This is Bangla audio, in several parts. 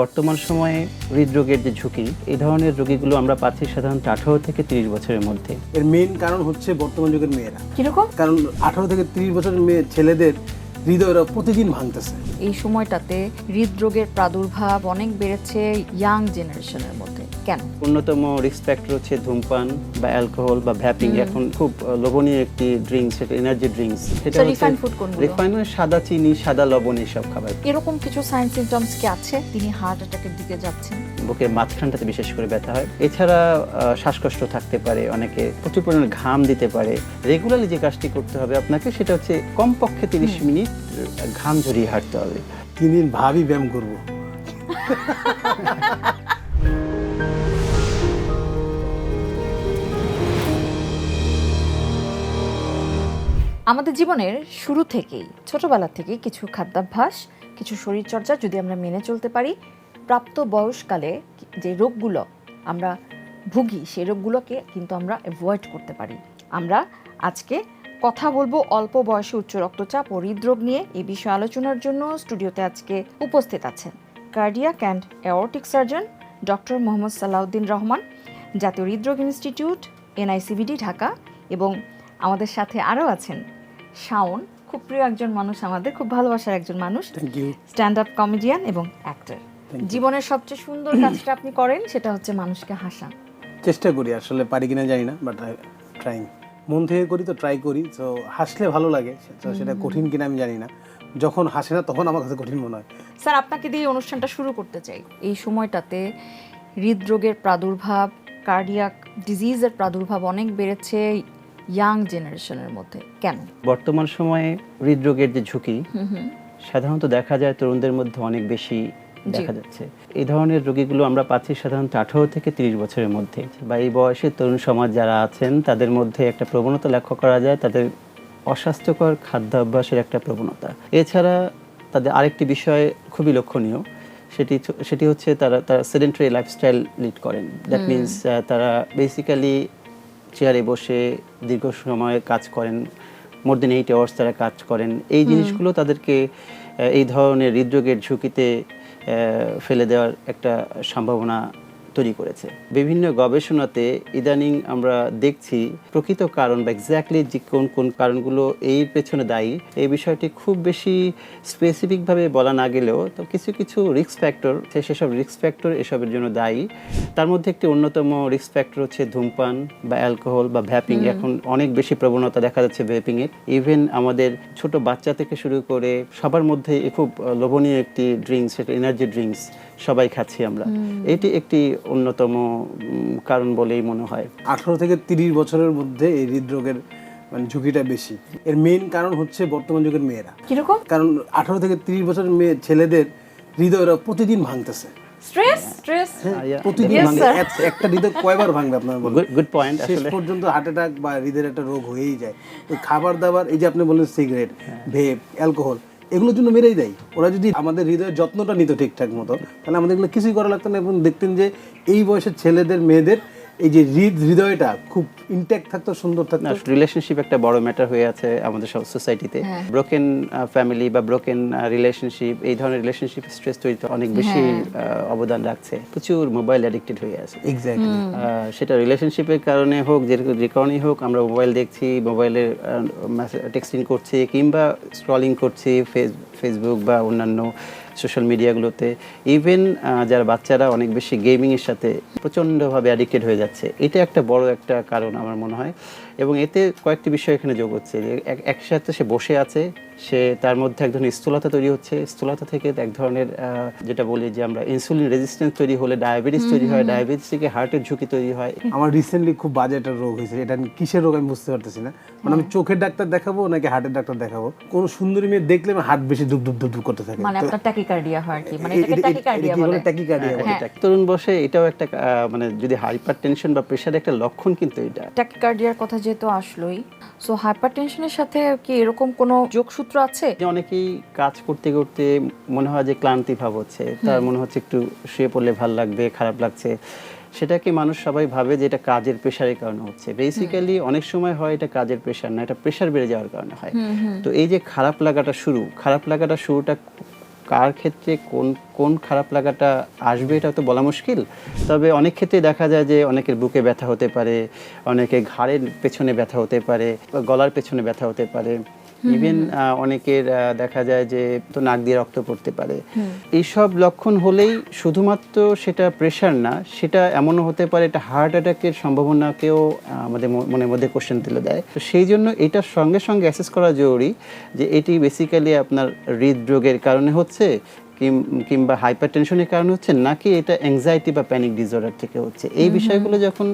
বর্তমান সময়ে হৃদরোগের যে ঝুঁকি এই ধরনের রোগীগুলো আমরা পাচ্ছি সাধারণত আঠারো থেকে তিরিশ বছরের মধ্যে। এর মেইন কারণ হচ্ছে বর্তমান যুগের মেয়েরা। কীরকম? কারণ আঠারো থেকে তিরিশ বছরের মেয়ে ছেলেদের হৃদয়রা প্রতিদিন ভাঙতেছে। এই সময়টাতে হৃদরোগের প্রাদুর্ভাব অনেক বেড়েছে ইয়াং জেনারেশনের মধ্যে। কেন? অন্যতম রিস্ক ফ্যাক্টর হচ্ছে ধূমপান বা অ্যালকোহল বা ভ্যাপিং এখন খুব লোভনীয় একটি ড্রিঙ্কস সেটা এনার্জি ড্রিঙ্কস সেটা refined food কোনগুলো? রিফাইন মানে সাদা চিনি সাদা লবণ এইসব খাবার। এরকম কিছু সাইন সিমটমস কি আছে? তিনি হার্ট অ্যাটাকের দিকে যাচ্ছেন। বুকের মাঝখানটাতে বিশেষ করে ব্যথা হয়। এছাড়া আহ, শ্বাসকষ্ট থাকতে পারে অনেকে প্রচুর পরিমাণে ঘাম দিতে পারে। রেগুলারলি যে কাজটি করতে হবে আপনাকে সেটা হচ্ছে কমপক্ষে তিরিশ মিনিট ঘাম ঝরিয়ে হাঁটতে হবে। তিন দিন ভাবি ব্যায়াম করব। আমাদের জীবনের শুরু থেকেই, ছোটবেলা থেকেই কিছু খাদ্যাভ্যাস, কিছু শরীরচর্চা যদি আমরা মেনে চলতে পারি, প্রাপ্ত বয়সকালে যে রোগগুলো আমরা ভুগি সেই রোগগুলোকে কিন্তু আমরা অ্যাভয়েড করতে পারি। আমরা আজকে কথা বলব অল্প বয়সে উচ্চ রক্তচাপ ও হৃদরোগ নিয়ে এই বিষয়ে আলোচনার জন্য। স্টুডিওতে আজকে উপস্থিত আছেন cardiac and aortic surgeon doctor Mohammad Salauddin Rahman, জাতীয় হৃদরোগ ইনস্টিটিউট এনআইসিবিডি ঢাকা এবং আমাদের সাথে আরও আছেন। শাওন খুব প্রিয় একজন মানুষ আমাদের খুব ভালোবাসার একজন মানুষ। স্ট্যান্ড আপ কমেডিয়ান এবং অ্যাক্টর জীবনের সবচেয়ে সুন্দর কাজটা আপনি করেন সেটা হচ্ছে মানুষকে হাসা। চেষ্টা করি আসলে পারি কিনা জানি না বাট ট্রাইং মন থেকে করি তো ট্রাই করি তো হাসলে ভালো লাগে সেটা কঠিন কিনা আমি জানি না। যখন হাসে না তখন আমার কাছে কঠিন মনে হয়। স্যার আপনাকে দিয়ে এই অনুষ্ঠানটা শুরু করতে চাই। এই সময়টাতে হৃদরোগের প্রাদুর্ভাব কার্ডিয়াক ডিজিজের প্রাদুর্ভাব অনেক বেড়েছে ইয়াং জেনারেশনের মধ্যে কেন? বর্তমান সময়ে হৃদরোগের যে ঝুঁকি সাধারণত দেখা যায় তরুণদের মধ্যে অনেক বেশি দেখা যাচ্ছে। এই ধরনের রোগীগুলো আমরা পাচ্ছি সাধারণত আঠারো থেকে তিরিশ বছরের মধ্যে। বা এই বয়সের তরুণ সমাজ যারা আছেন তাদের মধ্যে একটা প্রবণতা লক্ষ্য করা যায় তাদের অস্বাস্থ্যকর খাদ্যাভ্যাসের একটা প্রবণতা। এছাড়া তাদের আরেকটি বিষয় খুবই লক্ষণীয় সেটি সেটি হচ্ছে তারা তারা সেডেন্টারি লাইফস্টাইল লিড করেন। দ্যাট মিনস তারা বেসিক্যালি চেয়ারে বসে দীর্ঘ সময় কাজ করেন মোর দেন এইট আওয়ার্স তারা কাজ করেন। এই জিনিসগুলো তাদেরকে এই ধরনের হৃদরোগের ঝুঁকিতে ফেলে দেওয়ার একটা সম্ভাবনা তৈরি করেছে। বিভিন্ন গবেষণাতে ইদানিং আমরা দেখছি প্রকৃত কারণ বা এক্স্যাক্টলি যে কোন কোন কারণগুলো এই পেছনে দায়ী এই বিষয়টি খুব বেশি স্পেসিফিকভাবে বলা না গেলেও তো কিছু কিছু রিস্ক ফ্যাক্টর সেসব রিস্ক ফ্যাক্টর এসবের জন্য দায়ী। তার মধ্যে একটি অন্যতম রিস্ক ফ্যাক্টর হচ্ছে ধূমপান বা অ্যালকোহল বা ভ্যাপিং এখন অনেক বেশি প্রবণতা দেখা যাচ্ছে ভ্যাপিং এর। ইভেন আমাদের ছোট বাচ্চা থেকে শুরু করে সবার মধ্যে খুব লোভনীয় একটি ড্রিঙ্কস সেটা এনার্জি ড্রিঙ্কস সবাই খাচ্ছি আমরা। এটি একটি অন্যতম কারণ বলেই মনে হয়। আঠারো থেকে তিরিশ বছরের মধ্যে এই হৃদরোগের মানে ঝুঁকিটা বেশি। এর মেইন কারণ হচ্ছে বর্তমান যুগের মেয়েরা। কীরকম? কারণ আঠারো থেকে তিরিশ বছরের মেয়ে ছেলেদের হৃদয়রা প্রতিদিন ভাঙতেছে। স্ট্রেস স্ট্রেস প্রতিদিন একটা হৃদয় কয়বার ভাঙবে আপনার গুড পয়েন্ট আসলে। পর্যন্ত হার্ট অ্যাটাক বা হৃদয়ের একটা রোগ হয়েই যায়। ওই খাবার দাবার এই যে আপনি বললেন সিগারেট ভেপ অ্যালকোহল এগুলোর জন্য মেরেই দেয়। ওরা যদি আমাদের হৃদয়ের যত্নটা নিত ঠিকঠাক মতো, তাহলে আমাদের এগুলো কিছুই করা লাগতো না এবং দেখতেন যে এই বয়সের ছেলেদের, মেয়েদের এই যে হৃদয়টা খুব ইনট্যাক্ট থাকতো সুন্দর থাকতো। রিলেশনশিপ একটা বড় ম্যাটার হয়ে আছে আমাদের সব সোসাইটিতে ব্রোকেন ফ্যামিলি বা ব্রোকেন রিলেশনশিপ এই ধরনের রিলেশনশিপ স্ট্রেস তৈরিতে অনেক বেশি অবদান রাখছে। প্রচুর মোবাইল অ্যাডিক্টেড হয়ে আছে। এক্স্যাক্টলি সেটা রিলেশনশিপের কারণে হোক যে যে কারণেই হোক আমরা মোবাইল দেখছি মোবাইলের টেক্সটিং করছি কিংবা স্ক্রলিং করছি ফেসবুক বা অন্যান্য সোশ্যাল মিডিয়াগুলোতে ইভেন যারা বাচ্চারা অনেক বেশি গেমিংয়ের সাথে প্রচণ্ডভাবে অ্যাডিক্টেড হয়ে যাচ্ছে। এটা একটা বড় একটা কারণ আমার মনে হয়। এবং এতে কয়েকটি বিষয় এখানে যোগ হচ্ছে যে একসাথে সে বসে আছে সে তার মধ্যে এক ধরনের স্থূলতা তৈরি হচ্ছে স্থূলতা থেকে এক ধরনের যেটা বলি যে আমরা ইনসুলিন রেজিস্ট্যান্স তৈরি হলে ডায়াবেটিস তৈরি হয় ডায়াবেটিস থেকে হার্টের ঝুঁকি তৈরি হয়। আমার রিসেন্টলি খুব বাজে একটা রোগ হয়েছে এটা আমি কিসের রোগ আমি বুঝতে পারতেছি না। মানে আমি চোখের ডাক্তার দেখাবো নাকি হার্টের ডাক্তার দেখাবো? কোন সুন্দরী মেয়ে দেখলে আমার হার্ট বেশি দুপ দুপ দুপ করতে থাকে। মানে আপনার ট্যাকিকার্ডিয়া হয় আর কি মানে এটাকে ট্যাকিকার্ডিয়া বলে। ট্যাকিকার্ডিয়া বলে? তরুণ বসে এটাও একটা আহ, মানে যদি হাইপার টেনশন বা প্রেশার একটা লক্ষণ কিন্তু এটা। ট্যাকিকার্ডিয়ার কথা যেহেতু আসলোই। সো হাইপারটেনশনের সাথে কি এরকম কোনো যোগসূত্র আছে? যে অনেকেই কাজ করতে করতে মনে হয় যে ক্লান্তি ভাব হচ্ছে। তার মনে হচ্ছে একটু শুয়ে পড়লে ভালো লাগবে খারাপ লাগছে। সেটাকে মানুষ সবাই ভাবে যে এটা কাজের প্রেশারের কারণে হচ্ছে। বেসিক্যালি অনেক সময় হয় এটা কাজের প্রেশার না এটা প্রেশার বেড়ে যাওয়ার কারণে হয়। তো এই যে খারাপ লাগাটা শুরু খারাপ লাগাটা শুরুটা কার ক্ষেত্রে কোন কোন খারাপ লাগাটা আসবে এটা তো বলা মুশকিল। তবে অনেক ক্ষেত্রে দেখা যায় যে অনেকের বুকে ব্যথা হতে পারে অনেকে ঘাড়ের পেছনে ব্যথা হতে পারে গলার পেছনে ব্যথা হতে পারে। ইভেন অনেকের দেখা যায় যে তো নাক দিয়ে রক্ত পড়তে পারে। এইসব লক্ষণ হলেই শুধুমাত্র সেটা প্রেশার না সেটা এমনও হতে পারে এটা হার্ট অ্যাটাকের সম্ভাবনাকেও আমাদের মনে মনের মধ্যে কোশ্চেন তুলে দেয়। তো সেই জন্য এটার সঙ্গে সঙ্গে অ্যাসেস করা জরুরি যে এটি বেসিক্যালি আপনার হৃদরোগের কারণে হচ্ছে কিংবা হাইপার টেনশনের কারণে হচ্ছে নাকি এটা অ্যাংজাইটি বা প্যানিক ডিসঅর্ডার থেকে হচ্ছে? এই বিষয়গুলো যখন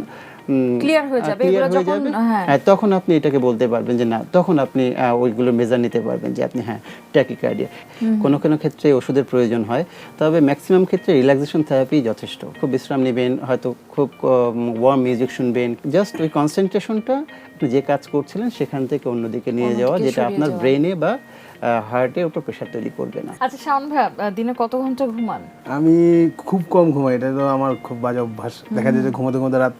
যাবে, হ্যাঁ। হ্যাঁ। তখন আপনি এটাকে বলতে পারবেন যে না তখন আপনি ওইগুলো মেজার নিতে পারবেন যে আপনি হ্যাঁ ট্যাকিকার্ডিয়া কোনো কোনো ক্ষেত্রে ওষুধের প্রয়োজন হয় তবে ম্যাক্সিমাম ক্ষেত্রে রিল্যাক্সেশন থেরাপি যথেষ্ট। খুব বিশ্রাম নেবেন হয়তো খুব ওয়ার্ম মিউজিক শুনবেন জাস্ট ওই কনসেন্ট্রেশনটা আপনি যে কাজ করছিলেন সেখান থেকে অন্যদিকে নিয়ে যাওয়া যেটা আপনার ব্রেনে বা হার্টের উপর প্রেশার তৈরি করবে না। আচ্ছা শাওন ভাই দিনে কত ঘণ্টা ঘুমান? আমি খুব কম ঘুমাই এটা তো আমার খুব বাজে অভ্যাস। দেখা যায় যে ঘুমোতে ঘুমোতে রাত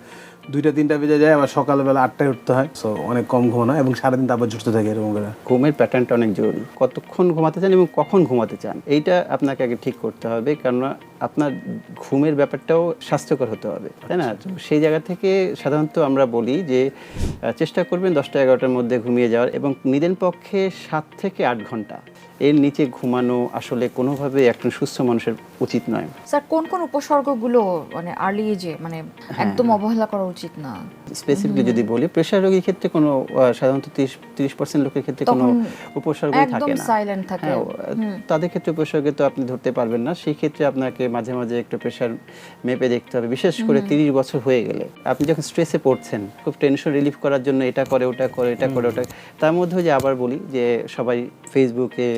দুইটা তিনটা বেজে যায় আবার সকালবেলা আটটায় উঠতে হয়। সো অনেক কম ঘুমানো এবং সারাদিন তারপর ঝুঁকতে থাকে এরকম করে। ঘুমের প্যাটার্নটা অনেক জরুরি। কতক্ষণ ঘুমাতে চান এবং কখন ঘুমাতে চান এইটা আপনাকে আগে ঠিক করতে হবে কেননা আপনার ঘুমের ব্যাপারটাও স্বাস্থ্যকর হতে হবে তাই না? তো সেই জায়গা থেকে সাধারণত আমরা বলি যে চেষ্টা করবেন দশটা এগারোটার মধ্যে ঘুমিয়ে যাওয়ার এবং নিদেন পক্ষে সাত থেকে আট ঘণ্টা। এর নিচে ঘুমানো আসলে কোনোভাবে একজন সুস্থ মানুষের উচিত নয়। স্যার কোন কোন উপসর্গগুলো মানে আর্লি এজে মানে হ্যাঁ। একদম অবহেলা করা উচিত না। স্পেসিফিকলি যদি বলি প্রেশার রোগীর ক্ষেত্রে কোনো সাধারণত তিরিশ তিরিশ পার্সেন্ট লোকের ক্ষেত্রে কোনো তখন উপসর্গই থাকে একদম সাইলেন্ট থাকে। হ্যাঁ, তাদের ক্ষেত্রে উপসর্গ তো আপনি ধরতে পারবেন না। সেই ক্ষেত্রে আপনাকে মাঝে মাঝে একটু প্রেশার মেপে দেখতে হবে। বিশেষ করে তিরিশ বছর হয়ে গেলে। আপনি যখন স্ট্রেসে পড়ছেন খুব টেনশন রিলিফ করার জন্য এটা করে ওটা করে এটা করে ওটা তার মধ্যে যে আবার বলি যে সবাই ফেসবুকে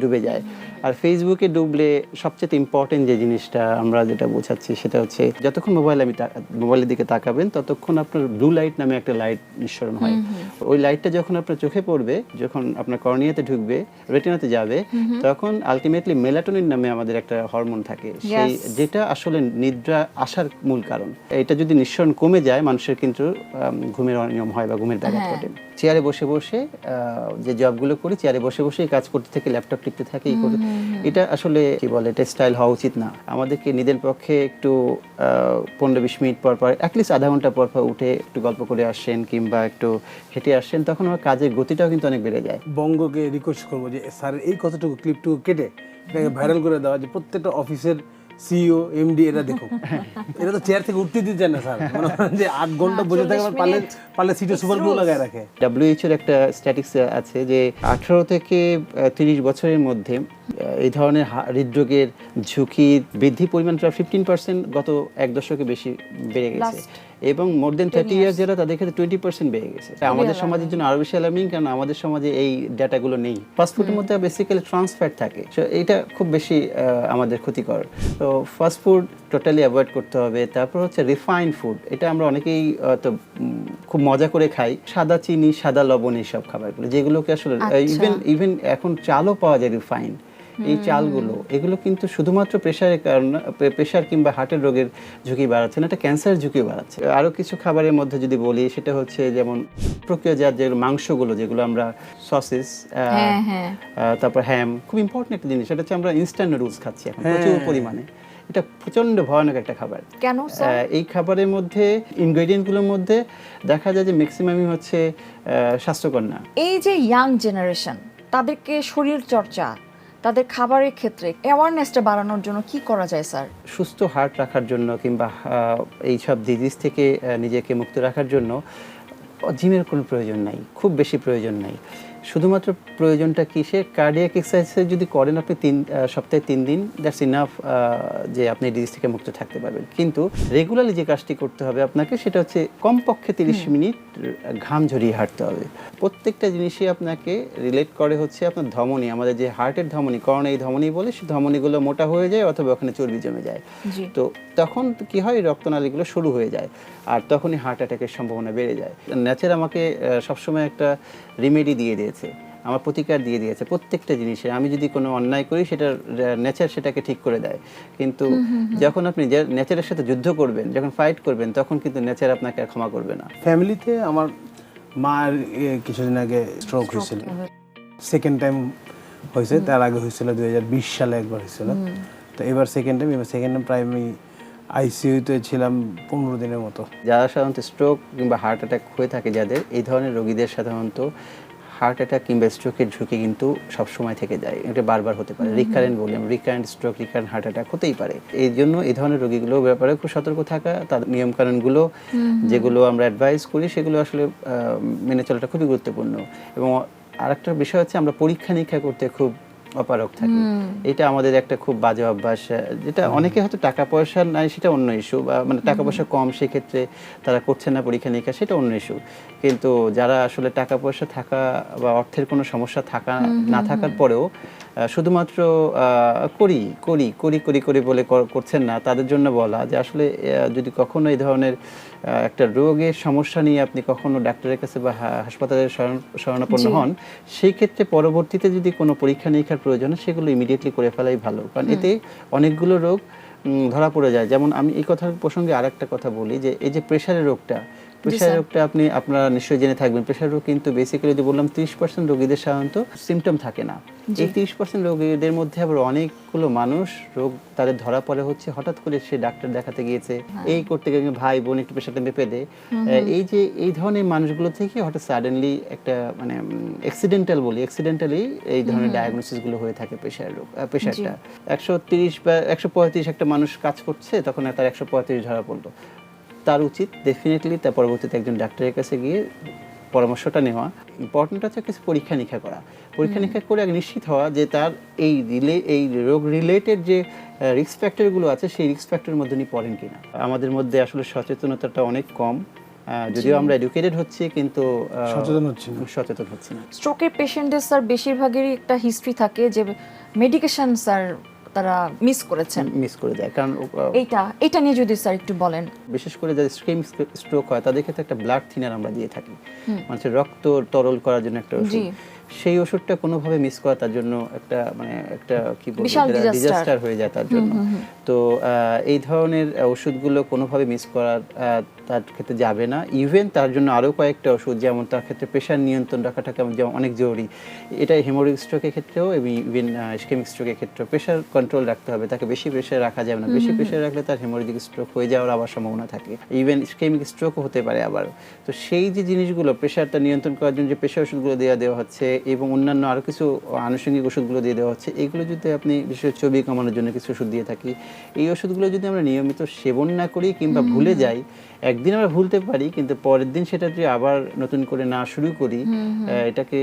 ডুবে যায়। আর ফেসবুকে ডুবলে সবচেয়ে ইম্পর্টেন্ট যে জিনিসটা আমরা যেটা বোঝাচ্ছি সেটা হচ্ছে যতক্ষণ মোবাইল আমি মোবাইলের দিকে তাকাবেন ততক্ষণ আপনার ব্লু লাইট নামে একটা লাইট নিঃসরণ হয়। ওই লাইটটা যখন আপনার চোখে পড়বে যখন আপনার কর্নিয়াতে ঢুকবে রেটিনাতে যাবে তখন আলটিমেটলি মেলাটোনিন নামে আমাদের একটা হরমোন থাকে। সেই যেটা আসলে নিদ্রা আসার মূল কারণ। এটা যদি নিঃসরণ কমে যায় মানুষের কিন্তু ঘুমের অনিয়ম হয় বা ঘুমের ব্যাঘাত হ্যাঁ। ঘটে। চেয়ারে বসে বসে যে জবগুলো করি চেয়ারে বসে বসে কাজ করতে থাকে ল্যাপটপ টিপতে থাকে এই করতে এটা আসলে কি বলে এটা স্টাইল হওয়া উচিত না। আমাদেরকে নিজের পক্ষে একটু পনেরো বিশ মিনিট পর পর অ্যাটলিস্ট আধা ঘণ্টা পর পর উঠে একটু গল্প করে আসেন কিংবা একটু হেঁটে আসেন তখন আমার কাজের গতিটাও কিন্তু অনেক বেড়ে যায়। বঙ্গকে রিকোয়েস্ট করব যে স্যারের এই কতটুকু ক্লিপটুকু কেটে এটাকে ভাইরাল করে দেওয়া যে প্রত্যেকটা অফিসের সিইও এমডি এরা দেখো। এরা তো চেয়ার থেকে উঠতে দিতে চায় না স্যার। মানে যে আট ঘণ্টা বসে থাকে আবার পালে পালে সিটে সুপার গ্লু লাগায় রাখে। ডাব্লিউএইচওর একটা স্ট্যাটিক্স আছে যে আঠারো থেকে তিরিশ বছরের মধ্যে এই ধরনের হৃদরোগের ঝুঁকির বৃদ্ধি পরিমাণটা ফিফটিন পার্সেন্ট গত এক দশকে বেশি বেড়ে গেছে। এবং মোর দেন থার্টি ইয়ার্স যারা তাদের ক্ষেত্রে টোয়েন্টি পার্সেন্ট বেড়ে গেছে। আমাদের সমাজের জন্য আরও বেশি অ্যালার্মিং কারণ আমাদের সমাজে এই ডাটাগুলো নেই। ফাস্টফুডের মধ্যে বেসিক্যালি ট্রান্সফ্যাট থাকে। So, এইটা খুব বেশি আমাদের ক্ষতিকর। তো ফাস্টফুড টোটালি অ্যাভয়েড করতে হবে। তারপর হচ্ছে রিফাইন্ড ফুড এটা আমরা অনেকেই তো খুব মজা করে খাই। সাদা চিনি সাদা লবণ এইসব খাবারগুলো যেগুলোকে আসলে আচ্ছা। ইভেন ইভেন এখন চালও পাওয়া যায় রিফাইন এই চালগুলো এগুলো কিন্তু শুধুমাত্র প্রেশারের কারণে প্রেশার কিংবা হার্টের রোগের ঝুঁকি বাড়াচ্ছে না এটা ক্যান্সার ঝুঁকি বাড়াচ্ছে। আরও কিছু খাবারের মধ্যে যদি বলি সেটা হচ্ছে যেমন প্রক্রিয়াজাত যে মাংসগুলো যেগুলো আমরা সসেস হ্যাঁ হ্যাঁ। তারপর হ্যাম খুব ইম্পর্টেন্ট একটা জিনিস সেটা হচ্ছে আমরা ইনস্ট্যান্ট নুডলস খাচ্ছি এখন প্রচুর পরিমাণে। এটা প্রচণ্ড ভয়ানক একটা খাবার। কেন এই খাবারের মধ্যে ইনগ্রেডিয়েন্টগুলোর মধ্যে দেখা যায় যে ম্যাক্সিমামই হচ্ছে আহ, স্বাস্থ্যকর না। এই যে ইয়াং জেনারেশন তাদেরকে শরীর চর্চা তাদের খাবারের ক্ষেত্রে অ্যাওয়ারনেসটা বাড়ানোর জন্য কি করা যায়, স্যার? সুস্থ হার্ট রাখার জন্য কিংবা এইসব ডিজিজ থেকে নিজেকে মুক্ত রাখার জন্য জিমের কোনো প্রয়োজন নাই, খুব বেশি প্রয়োজন নাই। শুধুমাত্র প্রয়োজনটা কিসে? কার্ডিয়াক এক্সারসাইজ যদি করেন আপনি তিন সপ্তাহে তিন দিন দ্যাটস ইনাফ যে আপনি ডিজিজ থেকে মুক্ত থাকতে পারবেন। কিন্তু রেগুলারলি যে কাজটি করতে হবে আপনাকে সেটা হচ্ছে কমপক্ষে তিরিশ মিনিট ঘাম ঝরিয়ে হাঁটতে হবে। প্রত্যেকটা জিনিসই আপনাকে রিলেট করে হচ্ছে আপনার ধমনী আমাদের যে হার্টের ধমনী কারণ এই ধমনী বলে সে ধমনীগুলো মোটা হয়ে যায় অথবা ওখানে চর্বি জমে যায়। তো তখন কি হয় রক্তনালীগুলো শুরু হয়ে যায় আর তখনই হার্ট অ্যাটাকের সম্ভাবনা বেড়ে যায়। ন্যাচার আমাকে সবসময় একটা রিমেডি দিয়ে দিয়েছে আমার প্রতিকার দিয়ে দিয়েছে প্রত্যেকটা জিনিসে আমি যদি কোনো অন্যায় করি সেটা নেচার সেটাকে ঠিক করে দেয়। কিন্তু যখন আপনি নেচারের সাথে যুদ্ধ করবেন যখন ফাইট করবেন তখন কিন্তু নেচার আপনাকে আর ক্ষমা করবে না। ফ্যামিলিতে আমার মার কিছুদিন আগে স্ট্রোক হয়েছিল। সেকেন্ড টাইম হয়েছে তার আগে হয়েছিল দুই হাজার বিশ সালে একবার হয়েছিল। তো এবার সেকেন্ড টাইম এবার সেকেন্ড টাইম প্রায় আমি আইসিইউতে ছিলাম পনেরো দিনের মতো। যারা সাধারণত স্ট্রোক কিংবা হার্ট অ্যাটাক হয়ে থাকে যাদের এই ধরনের রোগীদের সাধারণত হার্ট অ্যাটাক কিংবা স্ট্রোকের ঝুঁকি কিন্তু সব সময় থেকে যায়। এটা বারবার হতে পারে। রিকারেন্ট বলি আমরা recurrent stroke recurrent heart attack হতেই পারে। এই জন্য এই ধরনের রোগীগুলোর ব্যাপারে খুব সতর্ক থাকা তার নিয়মকানুনগুলো যেগুলো আমরা অ্যাডভাইস করি সেগুলো আসলে মেনে চলাটা খুবই গুরুত্বপূর্ণ। এবং আরেকটা বিষয় হচ্ছে আমরা পরীক্ষা নিরীক্ষা করতে খুব অপারক থাকি। এটা আমাদের একটা খুব বাজে অভ্যাস যেটা অনেকে হয়তো টাকা পয়সা নাই সেটা অন্য ইস্যু বা মানে টাকা পয়সা কম সেক্ষেত্রে তারা করছে না পরীক্ষা নিরীক্ষা সেটা অন্য ইস্যু কিন্তু যারা আসলে টাকা পয়সা থাকা বা অর্থের কোনো সমস্যা থাকা না থাকার পরেও শুধুমাত্র আহ, করি করি করি করি করি বলে করছেন না তাদের জন্য বলা যে আসলে যদি কখনো এই ধরনের একটা রোগের সমস্যা নিয়ে আপনি কখনো ডাক্তারের কাছে বা হাসপাতালে শরণাপন্ন হন সেই ক্ষেত্রে পরবর্তীতে যদি কোনো পরীক্ষা নিরীক্ষার প্রয়োজন হয় সেগুলো ইমিডিয়েটলি করে ফেলাই ভালো। কারণ এতে অনেকগুলো রোগ ধরা পড়ে যায়। যেমন আমি এই কথার প্রসঙ্গে আরেকটা কথা বলি যে এই যে প্রেশারের রোগটা প্রেশার রোগটা আপনি আপনারা নিশ্চয়ই জেনে থাকবেন। প্রেশার রোগ কিন্তু বেসিক্যালি যদি বললাম ত্রিশ পার্সেন্ট রোগীদের সাধারণত সিমটম থাকে না। এই ত্রিশ পার্সেন্ট রোগীদের মধ্যে আবার অনেকগুলো মানুষ রোগ তাদের ধরা পড়ে হচ্ছে। হঠাৎ করে সে ডাক্তার দেখাতে গিয়েছে। এই করতে গিয়ে ভাই বোন একটু প্রেশারটা মেপে দেয় এই যে এই ধরনের মানুষগুলো থেকে হঠাৎ সাডেনলি একটা মানে অ্যাক্সিডেন্টাল বলি অ্যাক্সিডেন্টালি এই ধরনের ডায়াগনোসিসগুলো হয়ে থাকে প্রেশার রোগ প্রেশারটা একশো তিরিশ বা একশো পঁয়ত্রিশ একটা মানুষ কাজ করছে তখন তার একশো পঁয়ত্রিশ ধরা পড়ল। তার উচিত ডেফিনেটলি তার পরবর্তীতে একজন ডাক্তারের কাছে গিয়ে পরামর্শটা নেওয়া। ইম্পর্টেন্ট হচ্ছে কিছু পরীক্ষা নিরীক্ষা করা। পরীক্ষা নিরীক্ষা করে নিশ্চিত হওয়া যে তার এই রিলে এই রোগ রিলেটেড যে রিস্ক ফ্যাক্টরগুলো আছে সেই রিস্ক ফ্যাক্টরের মধ্যে উনি পড়েন কিনা। আমাদের মধ্যে আসলে সচেতনতাটা অনেক কম। যদিও আমরা এডুকেটেড হচ্ছি কিন্তু সচেতন হচ্ছি না। সচেতন হচ্ছি না। স্ট্রোকের পেশেন্টের স্যার বেশিরভাগেরই একটা হিস্ট্রি থাকে যে মেডিকেশন স্যার তারা মিস করেছেন। মিস করে যায় কারণ এইটা এটা নিয়ে যদি স্যার একটু বলেন। বিশেষ করে যাদের স্ট্রিম স্ট্রোক হয় তাদের ক্ষেত্রে একটা ব্লাড থিনার আমরা দিয়ে থাকি। মানুষের রক্ত তরল করার জন্য একটা ওষুধ। সেই ওষুধটা কোনোভাবে মিস করা তার জন্য একটা মানে একটা কি বলব ডিজাস্টার হয়ে যায় তার জন্য। তো এই ধরনের ওষুধগুলো কোনোভাবে মিস করার তার ক্ষেত্রে যাবে না। ইভেন তার জন্য আরও কয়েকটা ওষুধ যেমন তার ক্ষেত্রে প্রেশার নিয়ন্ত্রণ রাখাটা কেমন যেমন অনেক জরুরি। এটা হেমোরিক স্ট্রোকের ক্ষেত্রেও এবং ইভেন স্কেমিক স্ট্রোকের ক্ষেত্রেও প্রেশার কন্ট্রোল রাখতে হবে। তাকে বেশি প্রেশার রাখা যাবে না। বেশি প্রেশার রাখলে তার হেমোরিক স্ট্রোক হয়ে যাওয়ার আবার সম্ভাবনা থাকে। ইভেন স্কেমিক স্ট্রোকও হতে পারে আবার। তো সেই যে জিনিসগুলো প্রেশারটা নিয়ন্ত্রণ করার জন্য যে প্রেশার ওষুধগুলো দেওয়া দেওয়া হচ্ছে এবং অন্যান্য আরও কিছু আনুষঙ্গিক ওষুধগুলো দিয়ে দেওয়া হচ্ছে এগুলো যদি আপনি বিশেষ ছবি কমানোর জন্য কিছু ওষুধ দিয়ে থাকি এই ওষুধগুলো যদি আমরা নিয়মিত সেবন না করি কিংবা ভুলে যাই একদিন আমরা ভুলতে পারি কিন্তু পরের দিন সেটা যদি আবার নতুন করে না শুরু করি এটাকে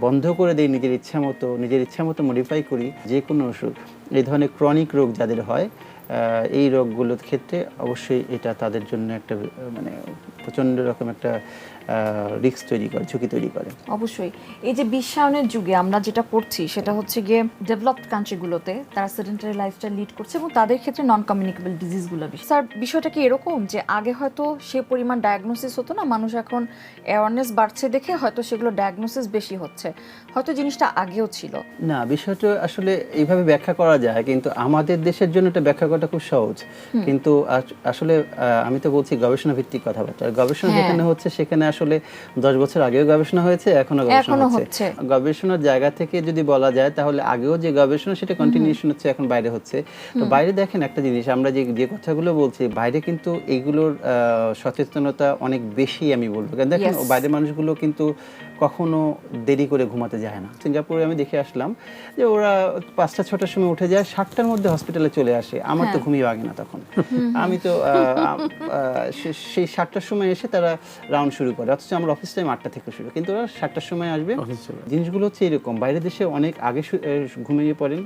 বন্ধ করে দিই নিজের ইচ্ছা মতো নিজের ইচ্ছা মতো মডিফাই করি যে কোনো অসুখ এই ধরনের ক্রনিক রোগ যাদের হয় এই রোগগুলোর ক্ষেত্রে অবশ্যই এটা তাদের জন্য একটা মানে প্রচণ্ড রকম একটা রিস্ক তৈরি করে ঝুঁকি তৈরি করে। অবশ্যই। এই যে বিশ্বায়নের যুগে আমরা যেটা করছি সেটা হচ্ছে গিয়ে ডেভেলপড কান্ট্রিগুলোতে তারা সেডেন্টারি লাইফস্টাইল লিড করছে এবং তাদের ক্ষেত্রে নন কমিউনিকেবল ডিজিজগুলো বেশি। স্যার বিষয়টা কি এরকম যে আগে হয়তো সে পরিমাণ ডায়াগনোসিস হতো না মানুষ এখন অ্যাওয়ারনেস বাড়ছে দেখে হয়তো সেগুলো ডায়াগনোসিস বেশি হচ্ছে। হয়তো জিনিসটা আগেও ছিল। না বিষয়টা আসলে এইভাবে ব্যাখ্যা করা যায় কিন্তু আমাদের দেশের জন্য এটা ব্যাখ্যা করাটা খুব সহজ। কিন্তু আসলে আমি তো বলছি গবেষণা ভিত্তিক কথাবার্তা। গবেষণা হ্যাঁ। যেখানে হচ্ছে সেখানে আসলে দশ বছর আগেও গবেষণা হয়েছে এখনও গবেষণা হচ্ছে। গবেষণার জায়গা থেকে যদি বলা যায় তাহলে আগেও যে গবেষণা সেটা কন্টিনিউশন হচ্ছে এখন বাইরে হচ্ছে। তো বাইরে দেখেন একটা জিনিস আমরা যে যে কথাগুলো বলছি বাইরে কিন্তু এইগুলোর সচেতনতা অনেক বেশি আমি বলব। কারণ দেখেন. বাইরের মানুষগুলো কিন্তু কখনো দেরি করে ঘুমাতে যায় না। সিঙ্গাপুরে আমি দেখে আসলাম যে ওরা পাঁচটা ছটার সময় উঠে যায় সাতটার মধ্যে হসপিটালে চলে আসে। আমার তো ঘুমিয়ে আগে না তখন। আমি তো সেই সাতটার সময় এসে তারা রাউন্ড শুরু করে অথচ আমার অফিস টাইম আটটা থেকে শুরু। কিন্তু ওরা সাতটার সময় আসবে। জিনিসগুলো হচ্ছে এরকম বাইরের দেশে অনেক আগে ঘুমিয়ে পড়েন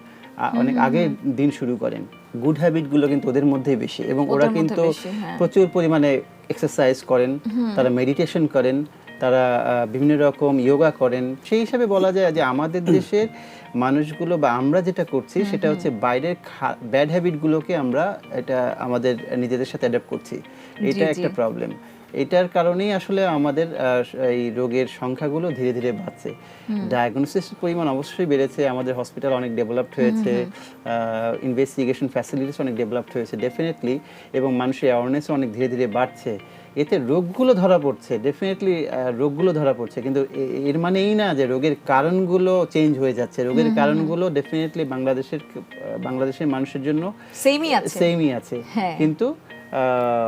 অনেক আগে দিন শুরু করেন। গুড হ্যাবিটগুলো কিন্তু ওদের মধ্যেই বেশি এবং ওরা কিন্তু হ্যাঁ। প্রচুর পরিমাণে এক্সারসাইজ করেন তারা মেডিটেশন করেন তারা বিভিন্ন রকম যোগা করেন। সেই হিসাবে বলা যায় যে আমাদের দেশের মানুষগুলো বা আমরা যেটা করছি সেটা হচ্ছে বাইরের ব্যাড হ্যাবিটগুলোকে আমরা এটা আমাদের নিজেদের সাথে অ্যাডাপ্ট করছি। এটা একটা প্রবলেম এটার কারণেই আসলে আমাদের এই রোগের সংখ্যাগুলো ধীরে ধীরে বাড়ছে। ডায়াগনোসিস পরিমাণ অবশ্যই বেড়েছে আমাদের হসপিটাল অনেক ডেভেলপড হয়েছে ইনভেস্টিগেশন ফ্যাসিলিটিস অনেক ডেভেলপড হয়েছে ডেফিনেটলি এবং মানুষের অ্যাওয়ারনেসও অনেক ধীরে ধীরে বাড়ছে। এতে রোগগুলো ধরা পড়ছে ডেফিনেটলি রোগগুলো ধরা পড়ছে কিন্তু এর মানে এই না যে রোগের কারণগুলো চেঞ্জ হয়ে যাচ্ছে। রোগের কারণগুলো ডেফিনেটলি বাংলাদেশের বাংলাদেশের মানুষের জন্য সেমই আছে। সেমই আছে। হ্যাঁ। কিন্তু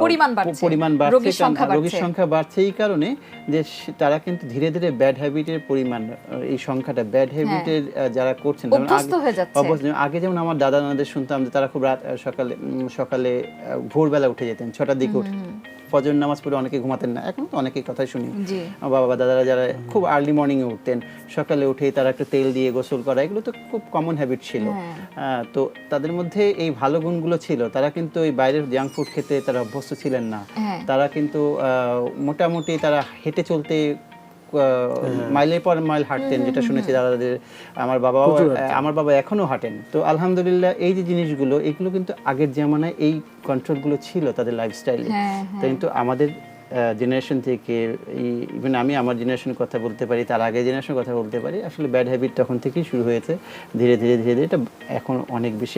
পরিমাণ বাড়ছে, পরিমাণ বাড়ছে রোগীর সংখ্যা বাড়ছে। এই কারণে যে তারা কিন্তু ধীরে ধীরে ব্যাড হ্যাবিটের পরিমাণ এই সংখ্যাটা ব্যাড হ্যাবিটের যারা করছেন আগে- যেমন আমার দাদা নানাদের শুনতাম যে তারা খুব রাত সকালে সকালে ভোরবেলা উঠে যেতেন ছটার দিকে উঠে। ফজর নামাজ পড়ে অনেকে ঘুমাতেন না। এখন তো অনেকেই কথাই শুনি। বাবা বা দাদারা যারা খুব আর্লি মর্নিংয়ে এ উঠতেন সকালে উঠে তারা একটু তেল দিয়ে গোসল করা এগুলো তো খুব কমন হ্যাবিট ছিল। হ্যাঁ। আহ, তো তাদের মধ্যে এই ভালো গুণগুলো ছিল। তারা কিন্তু এই বাইরের জাঙ্ক ফুড খেতে তারা অভ্যস্ত ছিলেন না। হ্যাঁ। তারা কিন্তু আহ, মোটামুটি তারা হেঁটে চলতে মাইলের পর মাইল হাঁটতেন যেটা শুনেছি দাদাদের আমার বাবাও আমার বাবা এখনও হাঁটেন। তো আলহামদুলিল্লাহ এই যে জিনিসগুলো এগুলো কিন্তু আগের জামানায় এই কন্ট্রোলগুলো ছিল তাদের লাইফস্টাইলে হ্যাঁ কিন্তু আমাদের জেনারেশন থেকে ইভেন আমি আমার জেনারেশনের কথা বলতে পারি তার আগের জেনারেশনের কথা বলতে পারি আসলে ব্যাড হ্যাবিট তখন থেকেই শুরু হয়েছে। ধীরে ধীরে ধীরে ধীরে এটা এখন অনেক বেশি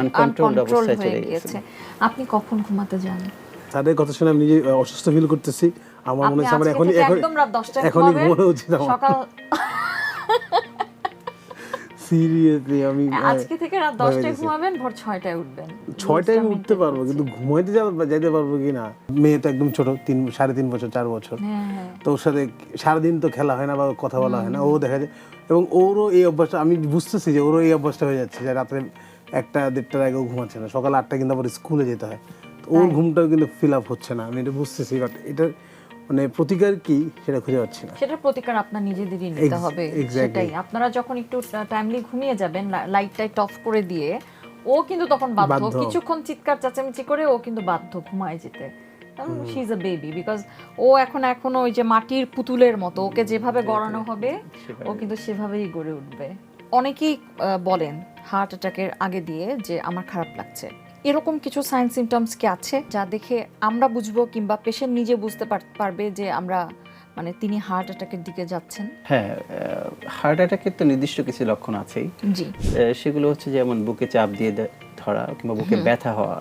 আনকন্ট্রোলড অবস্থায় চলে গেছে। আপনি কখন ঘুমাতে যান? তাদের কথা শুনে আমি নিজে অসুস্থ ফিল করতেছি। আমার মনে হচ্ছে আমার আজকে এখন একদম রাত 10টায় এখনই ঘুমানো উচিত আমার। সকাল সিরিয়াসলি আমি আজকে থেকে রাত 10টায় ঘুমাবেন ভোর 6টায় উঠবেন। ছয়টায় আমি উঠতে পারব কিন্তু ঘুমাইতে যাবো- যাইতে পারব কি না? মেয়ে তো একদম ছোট তিন সাড়ে তিন বছর চার বছর। হ্যাঁ হ্যাঁ। তো ওর সাথে সারাদিন তো খেলা হয় না বা কথা বলা হয় না ও দেখা যায় এবং ওরও এই অভ্যাসটা আমি বুঝতেছি যে ওরও এই অভ্যাসটা হয়ে যাচ্ছে যে রাত্রে একটা দেড়টার আগেও ঘুমাচ্ছে না। সকাল আটটা কিন্তু আবার স্কুলে যেতে হয়। তো ওর ঘুমটাও কিন্তু ফিল আপ হচ্ছে না। আমি এটা বুঝতেছি বাট এটা মানে প্রতিকার কি সেটা খুঁজে পাচ্ছি না। সেটার প্রতিকার আপনার নিজেদেরই নিতে হবে সেটাই। আপনারা যখন একটু টাইমলি ঘুমিয়ে যাবেন লাইট টাইট অফ করে দিয়ে ও কিন্তু তখন বাধ্য। কিছুক্ষণ চিৎকার চেঁচামেচি করে ও কিন্তু বাধ্য ঘুমায় যেতে। She is a baby because ও এখন এখনও ওই যে মাটির পুতুলের মতো ওকে যেভাবে গড়ানো হবে ও কিন্তু সেভাবেই গড়ে উঠবে। অনেকেই বলেন হার্ট অ্যাটাকের আগে দিয়ে যে আমার খারাপ লাগছে। এরকম কিছু সাইন সিমটমস কি আছে যা দেখে আমরা বুঝব কিংবা পেশেন্ট নিজে বুঝতে পারবে যে আমরা মানে তিনি হার্ট অ্যাটাকের দিকে যাচ্ছেন? হ্যাঁ হার্ট অ্যাটাকের তো নির্দিষ্ট কিছু লক্ষণ আছেই। জি। সেগুলো হচ্ছে যেমন বুকে চাপ দিয়ে ধরা কিংবা বুকে ব্যথা হওয়া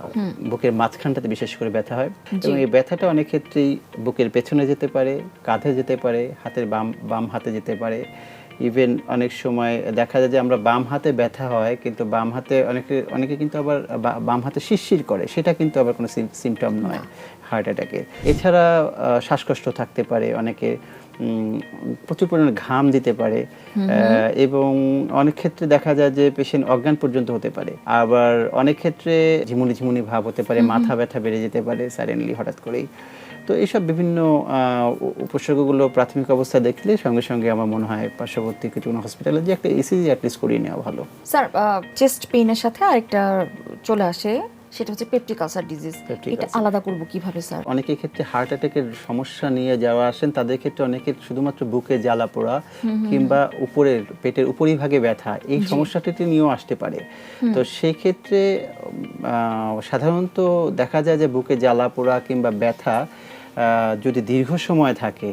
বুকের মাঝখানটাতে বিশেষ করে ব্যথা হয়। এবং এই ব্যথাটা অনেক ক্ষেত্রেই বুকের পেছনে যেতে পারে কাঁধে যেতে পারে হাতের বাম বাম হাতে যেতে পারে। ইভেন অনেক সময় দেখা যায় যে আমরা বাম হাতে ব্যথা হয় কিন্তু বাম হাতে অনেকে অনেকে কিন্তু আবার বাম হাতে শিরশির করে সেটা কিন্তু আবার কোনো সিমটম নয় হার্ট অ্যাটাকের এছাড়া শ্বাসকষ্ট থাকতে পারে অনেকে প্রচুর পরিমাণে ঘাম দিতে পারে এবং অনেক ক্ষেত্রে দেখা যায় যে পেশেন্ট অজ্ঞান পর্যন্ত হতে পারে। আবার অনেক ক্ষেত্রে ঝিমুনি ঝিমুনি ভাব হতে পারে মাথা ব্যথা বেড়ে যেতে পারে সাডেনলি হঠাৎ করেই। তো এইসব বিভিন্ন উপসর্গগুলো প্রাথমিক অবস্থা দেখলে সঙ্গে সঙ্গে আমার মনে হয় পার্শ্ববর্তী কিছু কোনো হসপিটালে যে একটা ইসিজি অ্যাটলিস্ট করিয়ে নেওয়া ভালো। স্যার চেস্ট পেইনের সাথে আরেকটা চলে আসে। সেটা হচ্ছে পেপটিক আলসার ডিজিজ এটা আলাদা করব কীভাবে স্যার? অনেকের ক্ষেত্রে হার্ট অ্যাটাকের সমস্যা নিয়ে যারা আসেন তাদের ক্ষেত্রে অনেকে শুধুমাত্র বুকে জ্বালা পোড়া কিংবা উপরের পেটের উপরিভাগে ব্যথা এই সমস্যাটিতে নিয়েও আসতে পারে। তো সেই ক্ষেত্রে সাধারণত দেখা যায় যে বুকে জ্বালা পোড়া কিংবা ব্যথা যদি দীর্ঘ সময় থাকে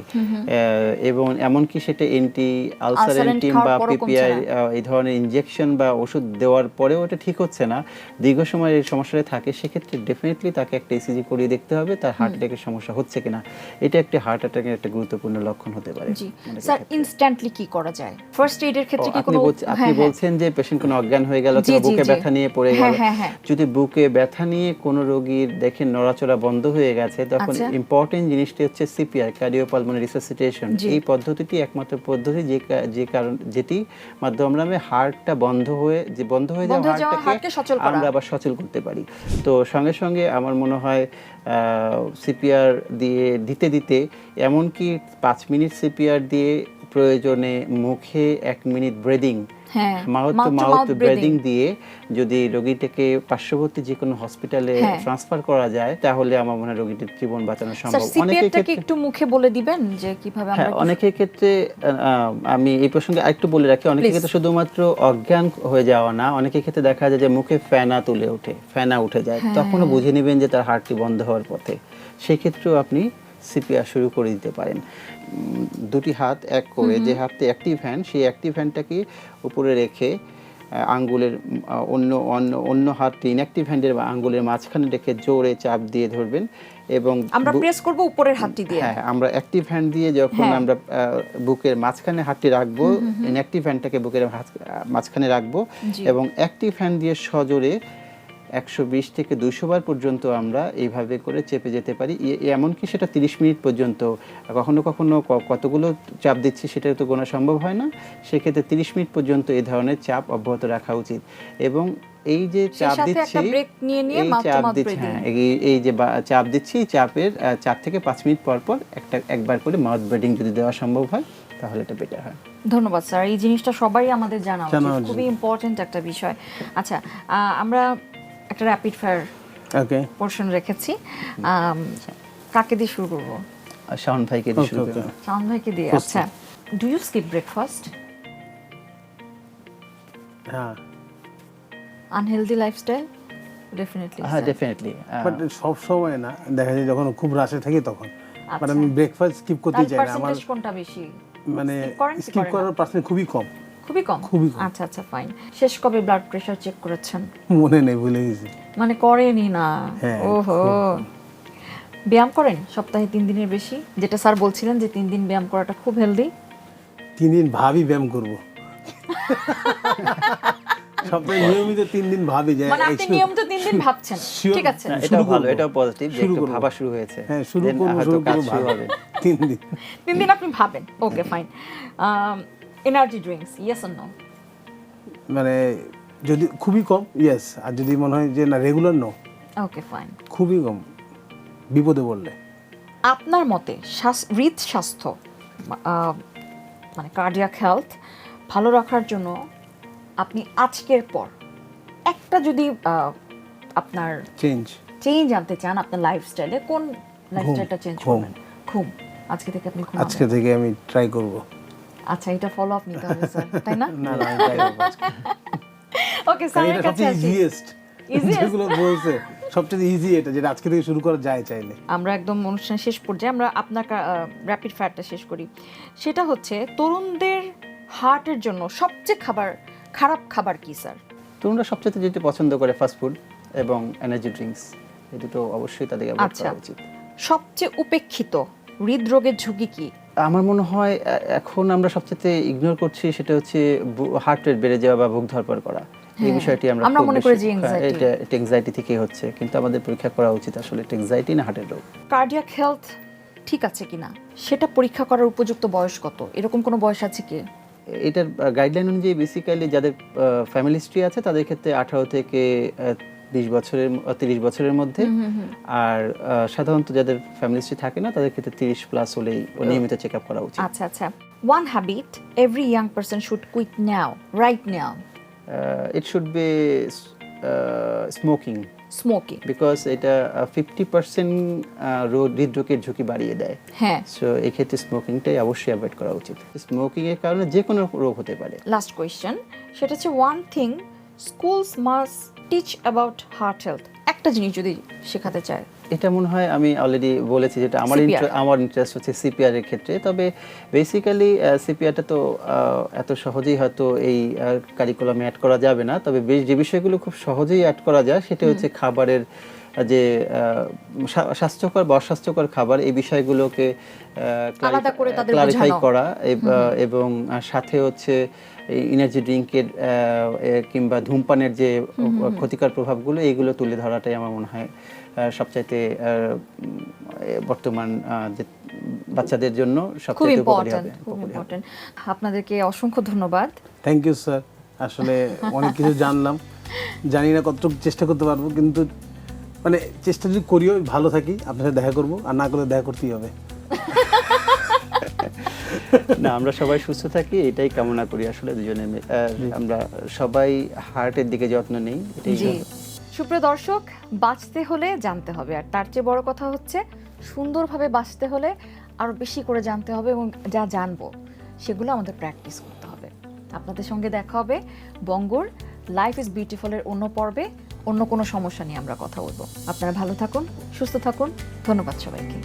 এবং এমনকি সেটা এন্টি আলসারেন্টিন খাওয়ার বা পিপিআই এই ধরনের ইনজেকশন বা ওষুধ দেওয়ার পরেও এটা ঠিক হচ্ছে না। দীর্ঘ সময় এই সমস্যাটা থাকে সেক্ষেত্রে ডেফিনেটলি তাকে একটা ইসিজি করিয়ে দেখতে হবে তার হার্ট অ্যাটাকের সমস্যা হচ্ছে কিনা। এটা একটা হার্ট অ্যাটাকের একটা গুরুত্বপূর্ণ লক্ষণ হতে পারে স্যার ইনস্ট্যান্টলি কি করা যায়? ফার্স্ট এইডের ক্ষেত্রে কি আপনি কোনো বলছেন- আপনি হ্যাঁ, হ্যাঁ। বলছেন যে পেশেন্ট কোনো অজ্ঞান হয়ে গেল কিংবা বুকে ব্যথা নিয়ে পড়ে হ্যাঁ, গেল। হ্যাঁ, হ্যাঁ। যদি বুকে ব্যথা নিয়ে কোনো রোগীর দেখেন নড়াচড়া বন্ধ হয়ে গেছে তখন আচ্ছা। ইম্পর্টেন্ট জিনিসটি হচ্ছে সিপিআর কার্ডিওপালমোনারি রিসাসিটেশন। এই পদ্ধতিটি একমাত্র পদ্ধতি যে যে কারণ যেটি মাধ্যমে আমরা হার্টটা বন্ধ হয়ে যে বন্ধ হয়ে যাওয়া হার্টটাকে। আমরা আবার সচল করতে পারি তো সঙ্গে সঙ্গে আমার মনে হয় সিপিআর দিয়ে দিতে দিতে এমনকি পাঁচ মিনিট সিপিআর দিয়ে প্রয়োজনে মুখে এক minute breathing mouth mouth breathing দিয়ে যদি রোগীটাকে পার্শ্ববর্তী যে কোনো হসপিটালে হ্যাঁ। ট্রান্সফার করা যায় তাহলে আমার মনে হয় রোগীটির জীবন বাঁচানো সম্ভব। অনেকের ক্ষেত্রে একটু মুখে বলে দিবেন যে কীভাবে আমরা হ্যাঁ অনেকের ক্ষেত্রে আমি এই প্রসঙ্গে আরেকটু বলে রাখি অনেকের ক্ষেত্রে শুধুমাত্র অজ্ঞান হয়ে যাওয়া না অনেকের ক্ষেত্রে দেখা যায় যে মুখে ফেনা তুলে ওঠে ফেনা উঠে যায়। হ্যাঁ। তখনও বুঝে নেবেন যে তার হার্টটি বন্ধ হওয়ার পথে। সেক্ষেত্রেও আপনি সিপিআর শুরু করে দিতে পারেন দুটি হাত এক করে যে হাতে অ্যাক্টিভ হ্যান্ড সেই অ্যাক্টিভ হ্যান্ডটাকে উপরে রেখে আঙ্গুলের অন্য অন্য অন্য হাতটি ইনঅ্যাক্টিভ হ্যান্ডের বা আঙ্গুলের মাঝখানে রেখে জোরে চাপ দিয়ে ধরবেন এবং আমরা প্রেস করব উপরের হাতটি দিয়ে হ্যাঁ আমরা অ্যাক্টিভ হ্যান্ড দিয়ে যখন হ্যাঁ। আমরা বুকের মাঝখানে হাতটি রাখব ইনঅ্যাক্টিভ হ্যান্ডটাকে বুকের মাঝখানে রাখব। এবং অ্যাক্টিভ হ্যান্ড দিয়ে সজোরে একশো বিশ থেকে দুইশো বার পর্যন্ত আমরা এইভাবে করে চেপে যেতে পারি। এমনকি সেটা তিরিশ মিনিট পর্যন্ত। কখনো কখনো কতগুলো চাপ দিচ্ছি সেটা তো গোনা সম্ভব হয় না। সেক্ষেত্রে তিরিশ মিনিট পর্যন্ত এই ধরনের চাপ অব্যাহত রাখা উচিত। এবং এই যে চাপ দিচ্ছি এই চাপ দিচ্ছি হ্যাঁ এই- যে চাপ দিচ্ছি এই চাপের চার থেকে পাঁচ মিনিট পর পর একটা একবার করে মাউথ ব্রিডিং যদি দেওয়া সম্ভব হয় তাহলে এটা বেটার হয়। ধন্যবাদ স্যার। এই জিনিসটা সবাই আমাদের জানা উচিত। খুবই ইম্পর্ট্যান্ট একটা বিষয়। আচ্ছা আমরা একটা র্যাপিড ফায়ার ওকে পোর্শন রেখেছি কাকে দিয়ে শুরু করব? শাওন ভাইকে দিয়ে শুরু okay. শাওন ভাইকে দিয়ে আচ্ছা। ডু ইউ স্কিপ ব্রেকফাস্ট হ্যাঁ। আনহেলদি লাইফস্টাইল ডেফিনেটলি হ্যাঁ ডেফিনেটলি বাট সব সময় না দেখা যায় যখন খুব রাশে থাকি তখন। বাট আচ্ছা। আমি ব্রেকফাস্ট স্কিপ করতে চাই না আমার পার্সেন্টেজ কোনটা বেশি? মানে স্কিপ করার পার্সেন্ট খুবই কম। খুবই কম? খুবই কম। আচ্ছা আচ্ছা ফাইন শেষ কবে ব্লাড প্রেশার চেক করেছেন? মনে নেই ভুলে গেছি। মানে করেনি না। হ্যাঁ, ওহো। ব্যায়াম করেন? সপ্তাহে তিন দিনের বেশি? যেটা স্যার বলছিলেন যে তিন দিন ব্যায়াম করাটা খুব হেলদি তিন দিন ভাবি ব্যায়াম করব। সপ্তাহে নিয়মিত তিন দিন ভাবি যে মানে আপনি নিয়মিত তিন দিন ভাবছেন। Sure. ঠিক আছে। না, শুরু ভালো করব। এটাও পজিটিভ যে শুরু একটু করব। ভাবা শুরু হয়েছে। হ্যাঁ শুরু Then করব হয়তো শুরু কাজ করব শুরু ভাবি। হবে তিন দিন। তিন দিন আপনি ভাবেন। Okay fine energy drinks yes or no মানে যদি খুবই কম ইয়েস আর যদি মনে হয় যে না রেগুলার নো ওকে ফাইন খুবই কম বিপদে বললে আপনার মতে হৃদ স্বাস্থ্য মানে কার্ডিয়াক হেলথ ভালো রাখার জন্য আপনি আজকের পর একটা যদি আপনার চেঞ্জ চেঞ্জ আনতে চান আপনার লাইফস্টাইলে কোন লাইফস্টাইলটা চেঞ্জ করবেন? ঘুম। আজকে থেকে আপনি আজকে থেকে আমি ট্রাই করব। আচ্ছা এটা ফলো আপ নিতে হবে স্যার তাই না? না না। ওকে স্যার এটা কাছে ইজিয়েস্ট Easiest? যেগুলো বলছে সবচেয়ে ইজি এটা যেটা আজকে থেকে শুরু করা যায় চাইলে। আমরা একদম অনুষ্ঠান শেষ পর্যায়ে আমরা আপনার র্যাপিড ফায়ারটা শেষ করি। সেটা হচ্ছে তরুণদের হার্টের জন্য সবচেয়ে খাবার খারাপ খাবার কি স্যার তরুণরা সবচেয়ে যেটি পছন্দ করে ফাস্ট ফুড এবং এনার্জি ড্রিঙ্কস এই দুটো অবশ্যই তাদেরকে অ্যাভয়েড আচ্ছা। উচিত। সবচেয়ে উপেক্ষিত হৃদরোগের ঝুঁকি কি? আমার মনে হয় এখন আমরা সবচেয়ে ইগনোর করছি সেটা হচ্ছে হার্ট রেট বেড়ে যাওয়া বা বুক ধরপর করা। এই হ্যাঁ, বিষয়টি আমরা আমরা মনে করি যে হ্যাঁ, এটা এটা অ্যাংজাইটি থেকে হচ্ছে। কিন্তু আমাদের পরীক্ষা করা উচিত আসলে এটা অ্যাংজাইটি না হার্টের রোগ। কার্ডিয়াক হেলথ ঠিক আছে কিনা? সেটা পরীক্ষা করার উপযুক্ত বয়স কত? এরকম কোনো বয়স আছে কি? এটার গাইডলাইন অনুযায়ী বেসিক্যালি যাদের ফ্যামিলি হিস্ট্রি আছে তাদের ক্ষেত্রে আঠারো থেকে বিশ বছরের তিরিশ বছরের মধ্যে। আর সাধারণত যাদের ফ্যামিলি হিস্ট্রি থাকে না তাদের ক্ষেত্রে তিরিশ প্লাস হলেই নিয়মিত চেক আপ করা উচিত। আচ্ছা আচ্ছা। One habit every young person should quit now right now it should be smoking smoking because এটা ফিফটি পার্সেন্ট হৃদরোগের ঝুঁকি বাড়িয়ে দেয়। হ্যাঁ। সো এক্ষেত্রে স্মোকিংটাই অবশ্যই অ্যাভয়েড করা উচিত। স্মোকিং এর কারণে যে কোনো রোগ হতে পারে। লাস্ট কোয়েশ্চেন সেটা হচ্ছে one thing schools must teach about heart health একটা জিনিস যদি শেখাতে চায়। এটা মনে হয় আমি অলরেডি বলেছি যেটা আমার আমার ইন্টারেস্ট হচ্ছে সিপিআর এর ক্ষেত্রে। তবে বেসিক্যালি সিপিআরটা তো এত সহজেই হয়তো এই কারিকুলামে অ্যাড করা যাবে না। তবে বেশ যে বিষয়গুলো খুব সহজেই অ্যাড করা যায় সেটা হচ্ছে খাবারের যে স্বাস্থ্যকর বা অস্বাস্থ্যকর খাবার এই বিষয়গুলোকে ক্লারিফাই করা এবং সাথে হচ্ছে এনার্জি ড্রিঙ্কের কিংবা ধূমপানের যে ক্ষতিকর প্রভাবগুলো এইগুলো তুলে ধরাটাই আমার মনে হয় সবচাইতে বর্তমান আহ, যে বাচ্চাদের জন্য সবচেয়ে উপকারী হবে আপনাদেরকে অসংখ্য ধন্যবাদ। থ্যাংক ইউ স্যার আসলে অনেক কিছু জানলাম। জানি না কতটুকু চেষ্টা করতে পারব কিন্তু মানে চেষ্টা যদি করিও ভালো থাকি আপনার সাথে দেখা করব আর না করলে দেখা করতেই হবে। না আমরা সবাই সুস্থ থাকি এটাই কামনা করি আসলে দুজনে আমরা সবাই হার্টের দিকে যত্ন নেই এটাই সুপ্রিয় দর্শক বাঁচতে হলে জানতে হবে আর তার চেয়ে বড় কথা হচ্ছে সুন্দরভাবে বাঁচতে হলে আরও বেশি করে জানতে হবে এবং যা জানব সেগুলো আমাদের প্র্যাকটিস করতে হবে। আপনাদের সঙ্গে দেখা হবে বঙ্গর লাইফ ইজ বিউটিফুলের অন্য পর্বে অন্য কোনো সমস্যা নিয়ে আমরা কথা বলব। আপনারা ভালো থাকুন সুস্থ থাকুন ধন্যবাদ সবাইকে।